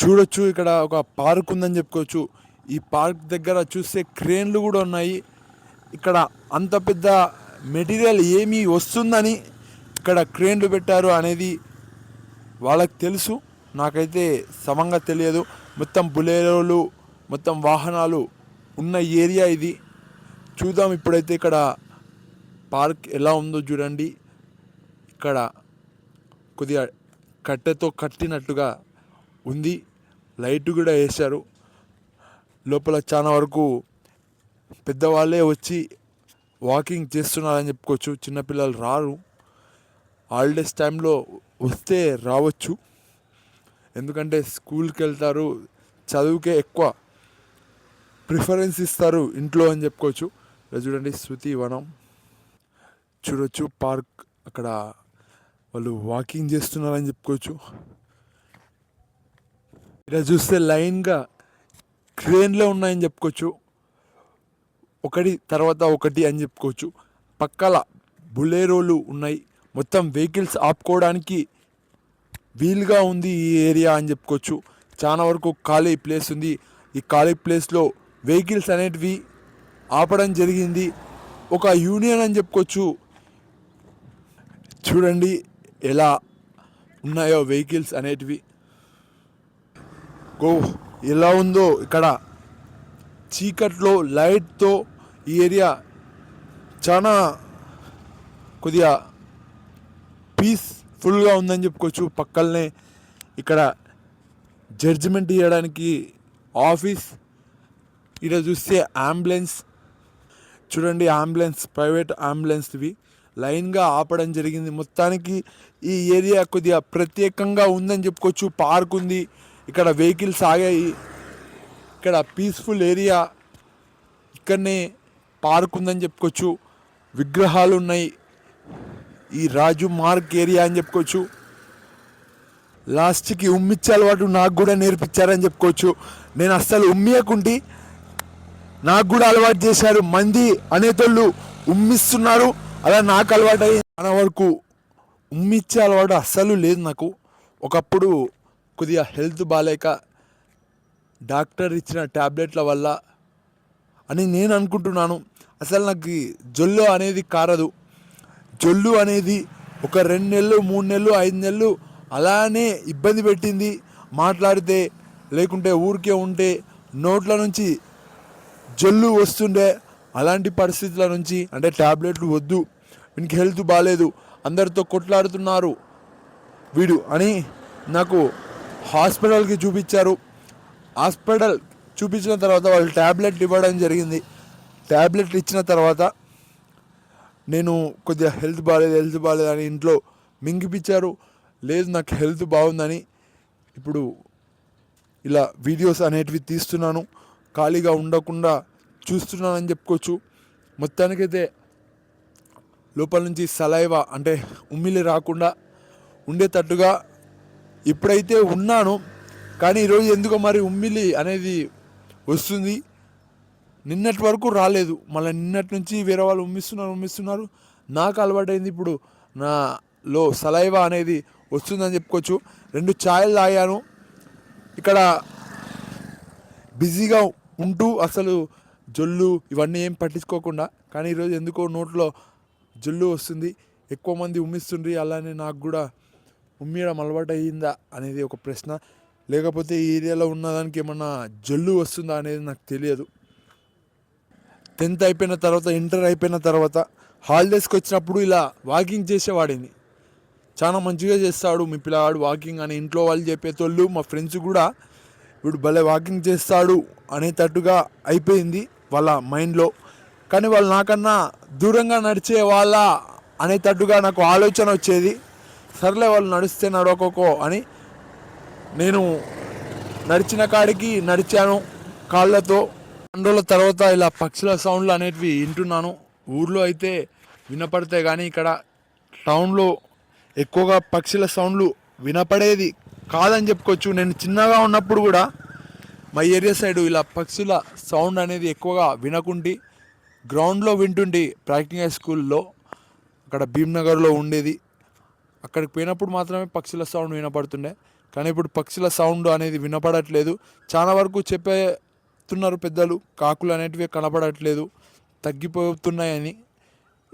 చూడొచ్చు ఇక్కడ ఒక పార్క్ ఉందని చెప్పుకోవచ్చు. ఈ పార్క్ దగ్గర చూస్తే క్రేన్లు కూడా ఉన్నాయి. ఇక్కడ అంత పెద్ద మెటీరియల్ ఏమి వస్తుందని ఇక్కడ క్రేన్లు పెట్టారు అనేది వాళ్ళకి తెలుసు. నాకైతే సమంగా తెలియదు. మొత్తం బులేరోలు మొత్తం వాహనాలు ఉన్న ఏరియా ఇది. చూద్దాం ఇప్పుడైతే ఇక్కడ పార్క్ ఎలా ఉందో చూడండి. ఇక్కడ కొద్దిగా కట్టెతో కట్టినట్టుగా ఉంది. లైట్ కూడా వేశారు. లోపల చాలా వరకు పెద్దవాళ్ళే వచ్చి వాకింగ్ చేస్తున్నారని చెప్పుకోవచ్చు. చిన్నపిల్లలు రారు. హాలిడేస్ టైంలో వస్తే రావచ్చు. ఎందుకంటే స్కూల్కి వెళ్తారు. చదువుకే ఎక్కువ ప్రిఫరెన్స్ ఇస్తారు ఇంట్లో అని చెప్పుకోవచ్చు. చూడండి శృతి వనం. చూడొచ్చు పార్క్ అక్కడ వాళ్ళు వాకింగ్ చేస్తున్నారని చెప్పుకోవచ్చు. ఇలా చూస్తే లైన్గా క్రేన్లో ఉన్నాయని చెప్పుకోవచ్చు. ఒకటి తర్వాత ఒకటి అని చెప్పుకోవచ్చు. పక్కల బులేరోలు ఉన్నాయి. మొత్తం వెహికల్స్ ఆపుకోవడానికి వీలుగా ఉంది ఈ ఏరియా అని చెప్పుకోవచ్చు. చాలా వరకు ఖాళీ ప్లేస్ ఉంది. ఈ ఖాళీ ప్లేస్లో వెహికల్స్ అనేటివి ఆపడం జరిగింది. ఒక యూనియన్ అని చెప్పుకోవచ్చు. చూడండి ఎలా ఉన్నాయో వెహికల్స్ అనేటివి. గో ఎలా ఉందో ఇక్కడ. చీకట్లో లైట్తో ఈ ఏరియా చాలా కొద్దిగా పీస్ఫుల్గా ఉందని చెప్పుకోవచ్చు. పక్కనే ఇక్కడ జడ్జిమెంట్ ఇవ్వడానికి ఆఫీస్ ఇక్కడ చూస్తే అంబులెన్స్ చూడండి అంబులెన్స్ ప్రైవేట్ అంబులెన్స్ ఇవి లైన్గా ఆపడం జరిగింది. మొత్తానికి ఈ ఏరియా కొద్దిగా ప్రత్యేకంగా ఉందని చెప్పుకోవచ్చు. పార్క్ ఉంది. ఇక్కడ వెహికల్స్ ఆగాయి ఇక్కడ పీస్ఫుల్ ఏరియా ఇక్కడనే పార్క్ ఉందని చెప్పుకోవచ్చు. విగ్రహాలు ఉన్నాయి. ఈ రాజు మార్క్ ఏరియా అని చెప్పుకోవచ్చు. లాస్ట్కి ఉమ్మిచ్చే అలవాటు నాకు కూడా నేర్పించారని చెప్పుకోవచ్చు. నేను అస్సలు ఉమ్మియకుంటి. నాకు కూడా అలవాటు చేశారు మంది అనేతోళ్ళు ఉమ్మిస్తున్నారు. అలా నాకు అలవాటు అయ్యి మన వరకు ఉమ్మిచ్చే అలవాటు అస్సలు లేదు నాకు. ఒకప్పుడు కొద్దిగా హెల్త్ బాగాలేక డాక్టర్ ఇచ్చిన ట్యాబ్లెట్ల వల్ల అని నేను అనుకుంటున్నాను. అసలు నాకు జొల్లు అనేది కారదు. జొల్లు అనేది ఒక రెండు నెలలు మూడు నెలలు ఐదు నెలలు అలానే ఇబ్బంది పెట్టింది. మాట్లాడితే లేకుంటే ఊరికే ఉంటే నోట్ల నుంచి జొల్లు వస్తుండే. అలాంటి పరిస్థితుల నుంచి అంటే ట్యాబ్లెట్లు వద్దు. వీనికి హెల్త్ బాగాలేదు అందరితో కొట్లాడుతున్నారు వీడు అని నాకు హాస్పిటల్కి చూపించారు. హాస్పిటల్ చూపించిన తర్వాత వాళ్ళు ట్యాబ్లెట్ ఇవ్వడం జరిగింది. ట్యాబ్లెట్ ఇచ్చిన తర్వాత నేను కొద్దిగా హెల్త్ బాగాలేదు హెల్త్ బాగాలేదు అని ఇంట్లో మింగిపించారు. లేదు నాకు హెల్త్ బాగుందని ఇప్పుడు ఇలా వీడియోస్ అనేటివి తీస్తున్నాను. ఖాళీగా ఉండకుండా చూస్తున్నానని చెప్పుకోవచ్చు. మొత్తానికైతే లోపల నుంచి సలైవా అంటే ఉమ్మిలి రాకుండా ఉండేటట్టుగా ఇప్పుడైతే ఉన్నాను కానీ ఈరోజు ఎందుకో మరి ఉమ్మిలి అనేది వస్తుంది. నిన్నటి వరకు రాలేదు. మళ్ళీ నిన్నటి నుంచి వేరే వాళ్ళు ఉమ్మిస్తున్నారు ఉమ్మిస్తున్నారు. నాకు అలవాటైంది ఇప్పుడు నాలో సలైవా అనేది వస్తుందని చెప్పుకోవచ్చు. రెండు ఛాయలు తాగాను. ఇక్కడ బిజీగా ఉంటూ అసలు జొల్లు ఇవన్నీ ఏం పట్టించుకోకుండా కానీ ఈరోజు ఎందుకో నోట్లో జొల్లు వస్తుంది. ఎక్కువ మంది ఉమ్మిస్తుండ్రి అలానే నాకు కూడా ఉమ్మియడం అలవాటు అయ్యిందా అనేది ఒక ప్రశ్న. లేకపోతే ఈ ఏరియాలో ఉన్నదానికి ఏమన్నా జల్లు వస్తుందా అనేది నాకు తెలియదు. టెన్త్ అయిపోయిన తర్వాత ఇంటర్ అయిపోయిన తర్వాత హాలిడేస్కి వచ్చినప్పుడు ఇలా వాకింగ్ చేసేవాడిని. చాలా మంచిగా చేస్తాడు మీ పిల్లవాడు వాకింగ్ అని ఇంట్లో వాళ్ళు చెప్పేటోళ్ళు మా ఫ్రెండ్స్ కూడా వీడు భలే వాకింగ్ చేస్తాడు అనేటట్టుగా అయిపోయింది వాళ్ళ మైండ్లో. కానీ వాళ్ళు నాకన్నా దూరంగా నడిచే వాళ్ళ అనేటట్టుగా నాకు ఆలోచన వచ్చేది. సర్లే వాళ్ళు నడిస్తే నడవకోకో అని నేను నడిచిన కాడికి నడిచాను కాళ్ళతో. రెండు రోజుల తర్వాత ఇలా పక్షుల సౌండ్లు అనేటివి వింటున్నాను. ఊర్లో అయితే వినపడతాయి కానీ ఇక్కడ టౌన్లో ఎక్కువగా పక్షుల సౌండ్లు వినపడేది కాదని చెప్పుకోవచ్చు. నేను చిన్నగా ఉన్నప్పుడు కూడా మా ఏరియా సైడ్ ఇలా పక్షుల సౌండ్ అనేది ఎక్కువగా వినకుండి గ్రౌండ్లో వింటుండి ప్రాక్టికల్ స్కూల్లో అక్కడ భీమ్నగర్లో ఉండేది. అక్కడికి పోయినప్పుడు మాత్రమే పక్షుల సౌండ్ వినపడుతుండే. కానీ ఇప్పుడు పక్షుల సౌండ్ అనేది వినపడట్లేదు. చాలా వరకు చెప్పేస్తున్నారు పెద్దలు కాకులు అనేటివి కనపడట్లేదు. తగ్గిపోతున్నాయని.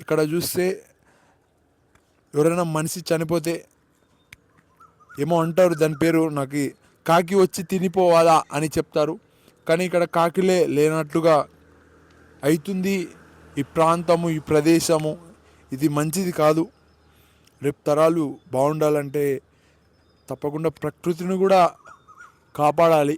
ఇక్కడ చూస్తే ఎవరైనా మనిషి చనిపోతే ఏమో అంటారు దాని పేరు నాకు కాకి వచ్చి తినిపోవాలా అని చెప్తారు. కానీ ఇక్కడ కాకిలే లేనట్లుగా అవుతుంది ఈ ప్రాంతము ఈ ప్రదేశము. ఇది మంచిది కాదు. రేపు తరాలు బాగుండాలంటే తప్పకుండా ప్రకృతిని కూడా కాపాడాలి.